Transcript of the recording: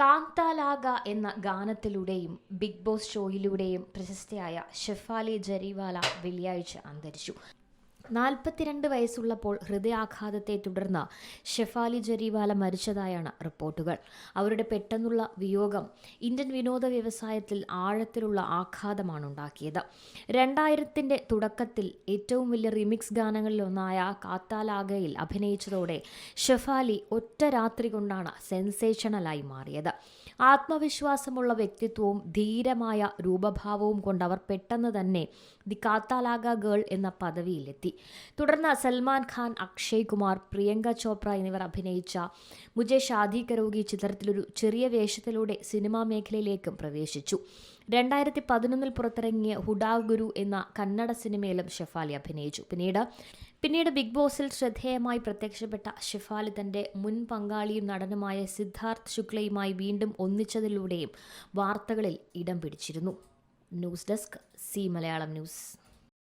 കാന്താലാഗ എന്ന ഗാനത്തിലൂടെയും Big Boss ഷോയിലൂടെയും പ്രശസ്തയായ ഷെഫാലി ജരിവാല വെള്ളിയാഴ്ച അന്തരിച്ചു. നാൽപ്പത്തിരണ്ട് വയസ്സുള്ളപ്പോൾ ഹൃദയാഘാതത്തെ തുടർന്ന് ഷെഫാലി ജരിവാല മരിച്ചതായാണ് റിപ്പോർട്ടുകൾ. അവരുടെ പെട്ടെന്നുള്ള വിയോഗം ഇന്ത്യൻ വിനോദ വ്യവസായത്തിൽ ആഴത്തിലുള്ള ആഘാതമാണ് ഉണ്ടാക്കിയത്. രണ്ടായിരത്തിന്റെ തുടക്കത്തിൽ ഏറ്റവും വലിയ റിമിക്സ് ഗാനങ്ങളിലൊന്നായ കാത്താലാഗയിൽ അഭിനയിച്ചതോടെ ഷെഫാലി ഒറ്റ രാത്രി കൊണ്ടാണ് സെൻസേഷണലായി മാറിയത്. ആത്മവിശ്വാസമുള്ള വ്യക്തിത്വവും ധീരമായ രൂപഭാവവും കൊണ്ട് അവർ പെട്ടെന്ന് തന്നെ ദി കാത്താലാഗ ഗേൾ എന്ന പദവിയിലെത്തി. തുടർന്ന് സൽമാൻ ഖാൻ അക്ഷയ് കുമാർ പ്രിയങ്ക ചോപ്ര എന്നിവർ അഭിനയിച്ച മുജെ ഷാദി കരോഗി ചിത്രത്തിലൊരു ചെറിയ വേഷത്തിലൂടെ സിനിമാ മേഖലയിലേക്കും പ്രവേശിച്ചു. രണ്ടായിരത്തി പതിനൊന്നിൽ പുറത്തിറങ്ങിയ ഹുഡാ ഗുരു എന്ന കന്നഡ സിനിമയിലും ഷെഫാലി അഭിനയിച്ചു. പിന്നീട് പിന്നീട് ബിഗ് ബോസിൽ ശ്രദ്ധേയമായി പ്രത്യക്ഷപ്പെട്ട ഷെഫാലി തന്റെ മുൻ പങ്കാളിയും നടനുമായ സിദ്ധാർത്ഥ് ശുക്ലയുമായി വീണ്ടും ഒന്നിച്ചതിലൂടെയും വാർത്തകളിൽ ഇടം പിടിച്ചിരുന്നു. News desk C Malayalam news.